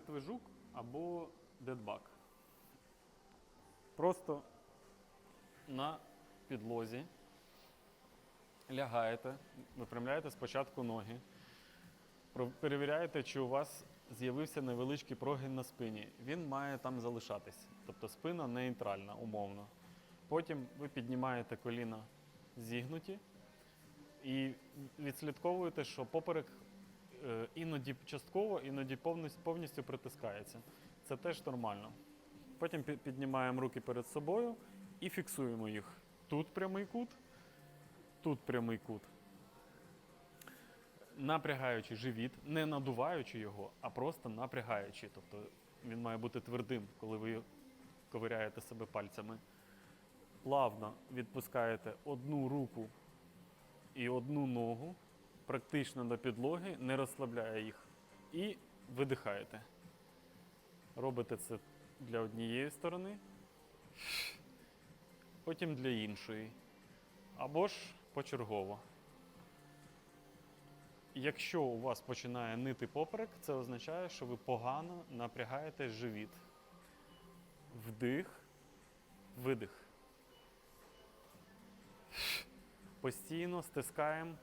мертвий жук або дедбак. Просто на підлозі лягаєте, випрямляєте спочатку ноги, перевіряєте, чи у вас з'явився невеличкий прогин на спині. Він має там залишатись. Тобто спина нейтральна, умовно. Потім ви піднімаєте коліна зігнуті і відслідковуєте, що поперек іноді частково, іноді повністю, притискається. Це теж нормально. Потім піднімаємо руки перед собою і фіксуємо їх. Тут прямий кут, тут прямий кут. Напрягаючи живіт, не надуваючи його, а просто напрягаючи. Тобто він має бути твердим, коли ви ковиряєте себе пальцями. Плавно відпускаєте одну руку і одну ногу практично до підлоги, не розслабляє їх. І видихаєте. Робите це для однієї сторони, потім для іншої. Або ж почергово. Якщо у вас починає нити поперек, це означає, що ви погано напрягаєте живіт. Вдих, видих. Постійно стискаємо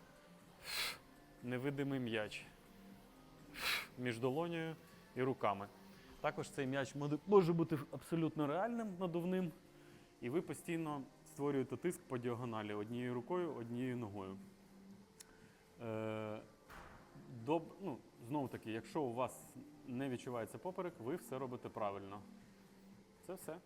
невидимий м'яч між долонею і руками. Також цей м'яч може бути абсолютно реальним, надувним, і ви постійно створюєте тиск по діагоналі однією рукою, однією ногою. Е, доб, ну, знову таки, якщо у вас не відчувається поперек, ви все робите правильно. Це все.